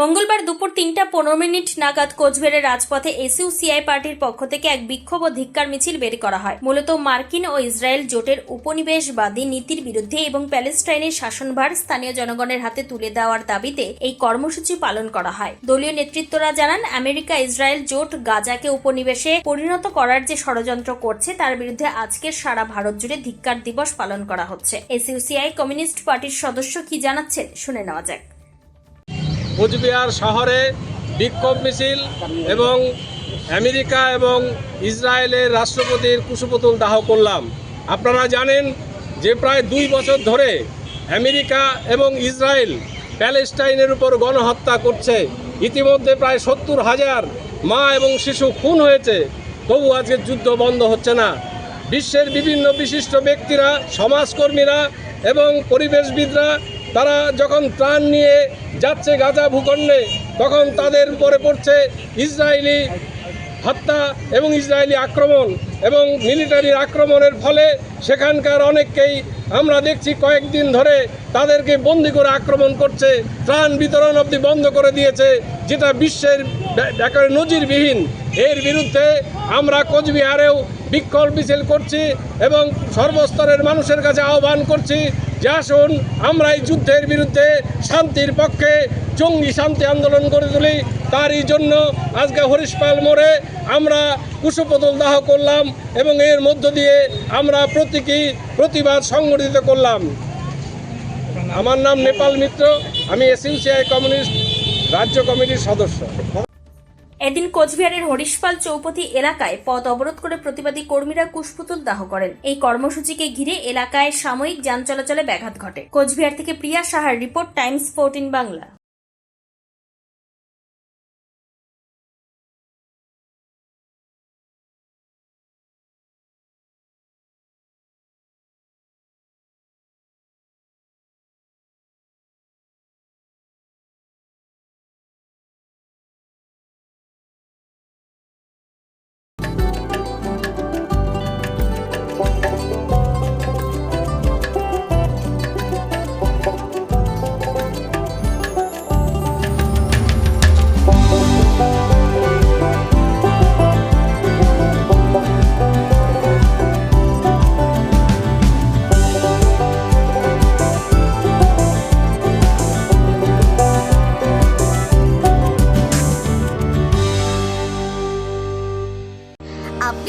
মঙ্গলবার দুপুর তিনটা পনেরো মিনিট নাগাদ কোচবিহারের রাজপথে এসইউসিআই পার্টির পক্ষ থেকে এক বিক্ষোভ ও ধিক্কার মিছিল বের করা হয়। মূলত মার্কিন ও ইসরায়েল জোটের উপনিবেশবাদী নীতির বিরুদ্ধে এবং প্যালেস্টাইনের শাসনভার স্থানীয় জনগণের হাতে তুলে দেওয়ার দাবিতে এই কর্মসূচি পালন করা হয়। দলীয় নেতৃত্বরা জানান, আমেরিকা ইসরায়েল জোট গাজাকে উপনিবেশে পরিণত করার যে ষড়যন্ত্র করছে, তার বিরুদ্ধে আজকের সারা ভারত জুড়ে ধিক্কার দিবস পালন করা হচ্ছে। এসইউসিআই কমিউনিস্ট পার্টির সদস্য কি জানাচ্ছেন, শুনে নেওয়া যাক। কোচবিহার শহরে বিক্ষোভ মিছিল এবং আমেরিকা এবং ইসরায়েলের রাষ্ট্রপতির কুশপুতুল দাহ করলাম। আপনারা জানেন যে প্রায় দুই বছর ধরে আমেরিকা এবং ইসরায়েল প্যালেস্টাইনের উপর গণহত্যা করছে। ইতিমধ্যে প্রায় সত্তর হাজার মা এবং শিশু খুন হয়েছে। তবু আজকে যুদ্ধ বন্ধ হচ্ছে না। বিশ্বের বিভিন্ন বিশিষ্ট ব্যক্তিরা, সমাজকর্মীরা এবং পরিবেশবিদরা তারা যখন ত্রাণ নিয়ে যাচ্ছে গাজা ভূখণ্ডে, তখন তাদের উপরে পড়ছে ইসরায়েলি হত্যা এবং ইসরায়েলি আক্রমণ এবং মিলিটারির আক্রমণের ফলে সেখানকার অনেককেই আমরা দেখছি কয়েকদিন ধরে তাদেরকে বন্দি করে আক্রমণ করছে, ত্রাণ বিতরণ অবধি বন্ধ করে দিয়েছে, যেটা বিশ্বের একেবারে নজিরবিহীন। এর বিরুদ্ধে আমরা কোচবিহারেও বিক্ষোভ মিছিল করছি এবং সর্বস্তরের মানুষের কাছে আহ্বান করছি যে আসুন আমরা এই যুদ্ধের বিরুদ্ধে শান্তির পক্ষে জঙ্গি শান্তি আন্দোলন করে তুলি, তারই জন্য আজকে হরিশপাল মোড়ে আমরা কুশপতল দাহ করলাম এবং এর মধ্য দিয়ে আমরা প্রতীকী প্রতিবাদ সংগঠিত করলাম। আমার নাম নেপাল মিত্র, আমি এসইউসিআই কমিউনিস্ট রাজ্য কমিটির সদস্য। এদিন কোচবিহারের হরিশপাল চৌপতি এলাকায় পথ অবরোধ করে প্রতিবাদী কর্মীরা কুশপুতুল দাহ করেন। এই কর্মসূচিকে ঘিরে এলাকায় সাময়িক যান চলাচলে ব্যাঘাত ঘটে। কোচবিহার থেকে প্রিয়া সাহার রিপোর্ট, টাইমস, ফোরটিন বাংলা।